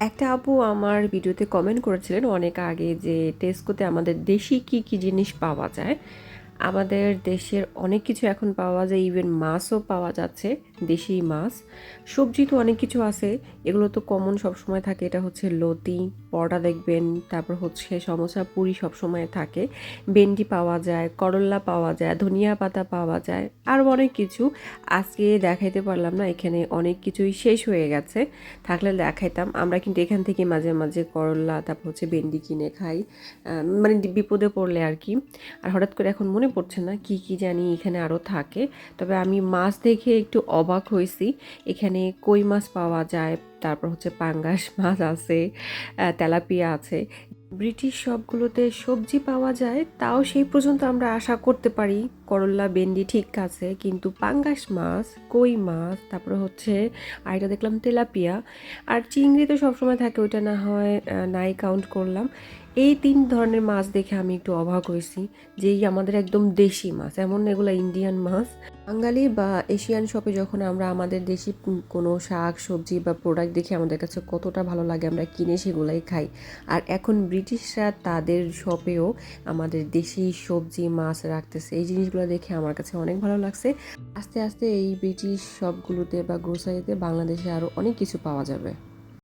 একটা আপু আমার ভিডিওতে কমেন্ট করেছিলেন অনেক আগে যে টেস্কোতে আমাদের দেশি কি কি জিনিস পাওয়া যায়। আমাদের দেশের অনেক কিছু এখন পাওয়া যায় ইভেন মাছও পাওয়া যাচ্ছে, দেশি মাছ। সবজি তো অনেক কিছু আছে, এগুলো তো কমন সবসময় থাকে, এটা হচ্ছে লতি, পরোটা দেখবেন, তারপর হচ্ছে সমোসা, পুরি সবসময় থাকে। ভেন্ডি পাওয়া যায় করল্লা পাওয়া যায়, ধনিয়া পাতা পাওয়া যায়, আরও অনেক কিছু। আজকে দেখাইতে পারলাম না, এখানে অনেক কিছুই শেষ হয়ে গেছে, থাকলে দেখাইতাম। আমরা কিন্তু এখান থেকে মাঝে মাঝে করল্লা তারপর হচ্ছে ভেন্ডি কিনে খাই মানে বিপদে পড়লে আর কি। আর হঠাৎ করে এখন মনে পড়ছে না কি কি জানি এখানে আরও থাকে। তবে আমি মাছ দেখে একটু অবাক হয়েছি। এখানে কই মাছ পাওয়া যায়, তারপর হচ্ছে পাঙ্গাস মাছ আছে তেলাপিয়া আছে। ব্রিটিশ সবগুলোতে সবজি পাওয়া যায়, তাও সেই পর্যন্ত আমরা আশা করতে পারি করল্লা বেন্ডি ঠিক আছে, কিন্তু পাঙ্গাস মাছ, কই মাছ, তারপরে হচ্ছে আর এটা দেখলাম তেলাপিয়া। আর চিংড়ি তো সবসময় থাকে, ওইটা না হয় নাই কাউন্ট করলাম। এই তিন ধরনের মাছ দেখে আমি একটু অবাক হয়েছি যে আমাদের একদম দেশি মাছ, এমন এগুলো ইন্ডিয়ান মাছ। বাঙালি বা এশিয়ান শপে যখন আমরা আমাদের দেশি কোনো শাক, সবজি বা প্রোডাক্ট দেখে আমাদের কাছে কতটা ভালো লাগে, আমরা কিনে সেগুলাই খাই। আর এখন ব্রিটিশরা তাদের শপেও আমাদের দেশি সবজি মাছ রাখতেছে। এই জিনিসগুলো দেখে আমার কাছে অনেক ভালো লাগছে। আস্তে আস্তে এই ব্রিটিশ শপগুলোতে বা গ্রোসারিতে বাংলাদেশে আরও অনেক কিছু পাওয়া যাবে।